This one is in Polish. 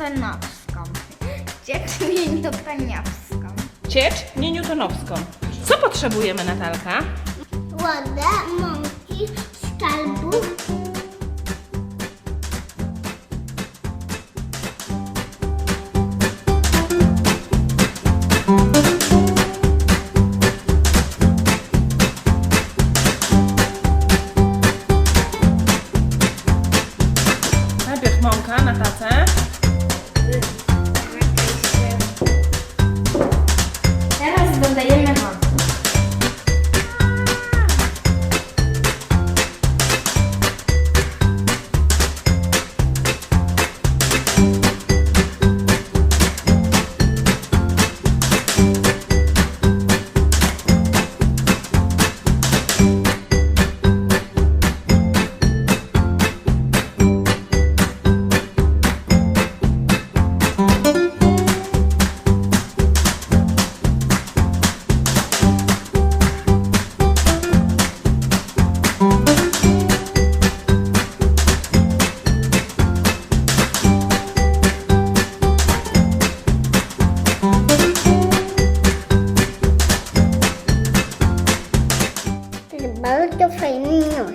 newtonowską. Ciecznię newtoniowską. Ciecz nie newtonowską. Co potrzebujemy, Natalka? Wodę, mąki, skalbu. Najpierw mąka na tacę. Yeah. Banco do Freirinho.